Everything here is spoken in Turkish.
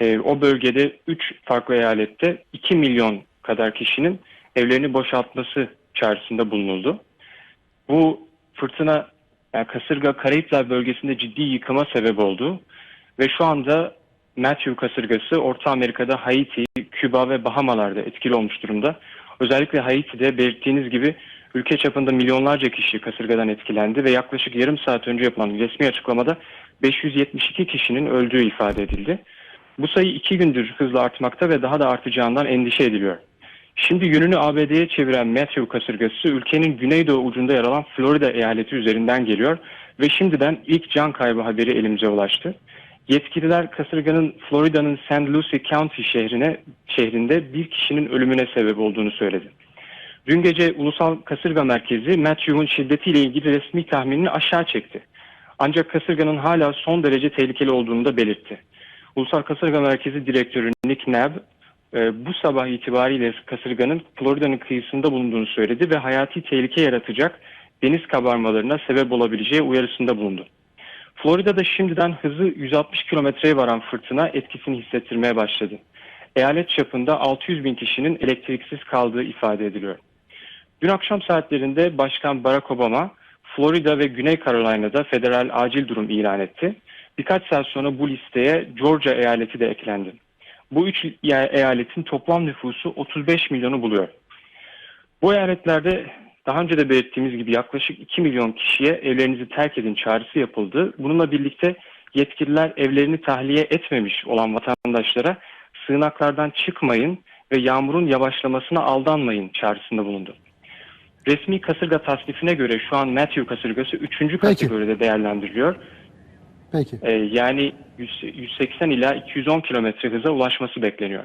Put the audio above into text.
e, o bölgede 3 farklı eyalette 2 milyon kadar kişinin evlerini boşaltması çağrısında bulunuldu. Bu fırtına yani kasırga Karayipler bölgesinde ciddi yıkıma sebep oldu ve şu anda Matthew kasırgası Orta Amerika'da Haiti, Küba ve Bahamalar'da etkili olmuş durumda. Özellikle Haiti'de belirttiğiniz gibi ülke çapında milyonlarca kişi kasırgadan etkilendi ve yaklaşık yarım saat önce yapılan resmi açıklamada 572 kişinin öldüğü ifade edildi. Bu sayı iki gündür hızla artmakta ve daha da artacağından endişe ediliyor. Şimdi yönünü ABD'ye çeviren Matthew kasırgası ülkenin güneydoğu ucunda yer alan Florida eyaleti üzerinden geliyor ve şimdiden ilk can kaybı haberi elimize ulaştı. Yetkililer kasırganın Florida'nın St. Lucie County şehrine şehrinde bir kişinin ölümüne sebep olduğunu söyledi. Dün gece Ulusal Kasırga Merkezi Matthew'un şiddetiyle ilgili resmi tahminini aşağı çekti. Ancak kasırganın hala son derece tehlikeli olduğunu da belirtti. Ulusal Kasırga Merkezi Direktörü Nick Nab e, bu sabah itibariyle kasırganın Florida'nın kıyısında bulunduğunu söyledi ve hayati tehlike yaratacak deniz kabarmalarına sebep olabileceği uyarısında bulundu. Florida'da şimdiden hızı 160 kilometreye varan fırtına etkisini hissettirmeye başladı. Eyalet çapında 600 bin kişinin elektriksiz kaldığı ifade ediliyor. Dün akşam saatlerinde Başkan Barack Obama Florida ve Güney Carolina'da federal acil durum ilan etti. Birkaç saat sonra bu listeye Georgia eyaleti de eklendi. Bu üç eyaletin toplam nüfusu 35 milyonu buluyor. Bu eyaletlerde daha önce de belirttiğimiz gibi yaklaşık 2 milyon kişiye evlerinizi terk edin çağrısı yapıldı. Bununla birlikte yetkililer evlerini tahliye etmemiş olan vatandaşlara sığınaklardan çıkmayın ve yağmurun yavaşlamasına aldanmayın çağrısında bulundu. Resmi kasırga tasnifine göre şu an Matthew kasırgası 3. kategoride değerlendiriliyor. Peki. Ee, yani 100 180 ila 210 kilometre hıza ulaşması bekleniyor.